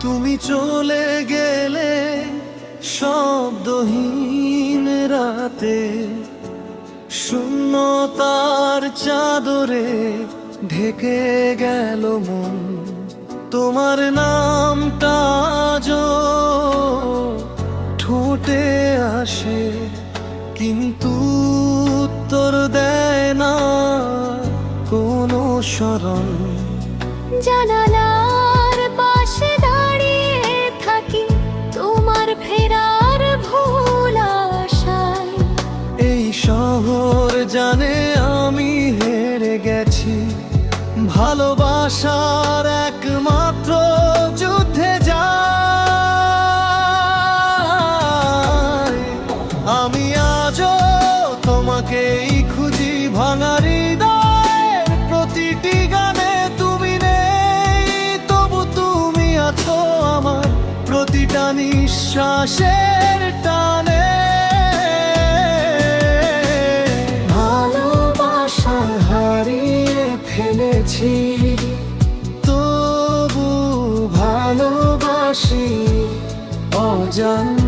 চলে গেলে শব্দহীন রাতে শূন্যতার চাদরে ঢেকে গেল মন। তোমার নামটা আজও ঠোঁটে আসে, কিন্তু উত্তর দেয় না কোনো স্মরণ। জানালার ভালোবাসার একমাত্র যুদ্ধে যাই আমি আজও তোমাকেই খুঁজি ভাঙারি হৃদয়ের প্রতিটি গানে তুমি তবু তুমি আমার। নিঃশ্বাসের টানে ফেলেছি তবু ভালোবাসি অজান্তে।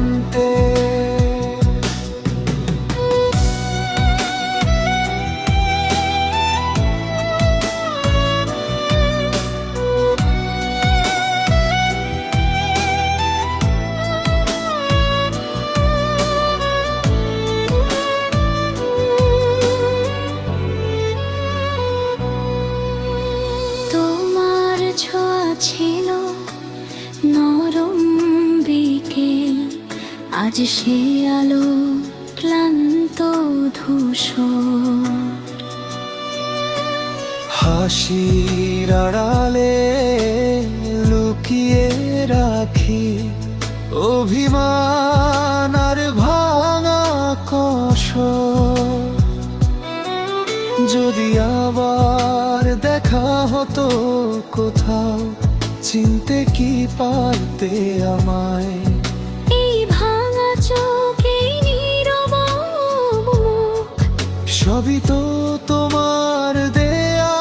ছিল নরম বিকেল। আজ সে আলো ক্লান্ত ধূসর। হাসির আড়ালে লুকিয়ে রাখি অভিমান আর ভাঙা কষ যদি আবার দেখা হতো কোথাও চিনতে কি পারতে আমায়? এই ভাঙা চোখে নীরব সবই তো তোমার দেয়া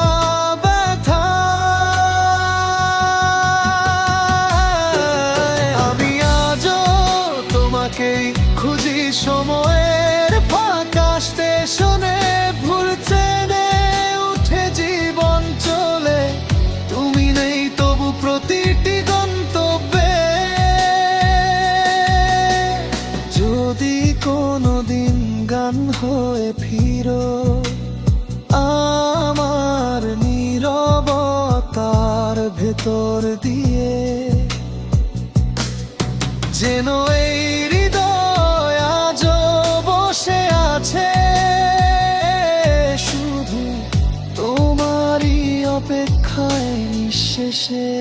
ব্যথা। আমি আজও তোমাকেই খুঁজি সময়ের ফাঁকা। স্টেশনে ম্লান হয়ে ফিরো, আমার নীরবতার ভেতর দিয়ে। যেন এই হৃদয় আজ বসে আছে, শুধু তোমারই অপেক্ষায় নিঃশেষে।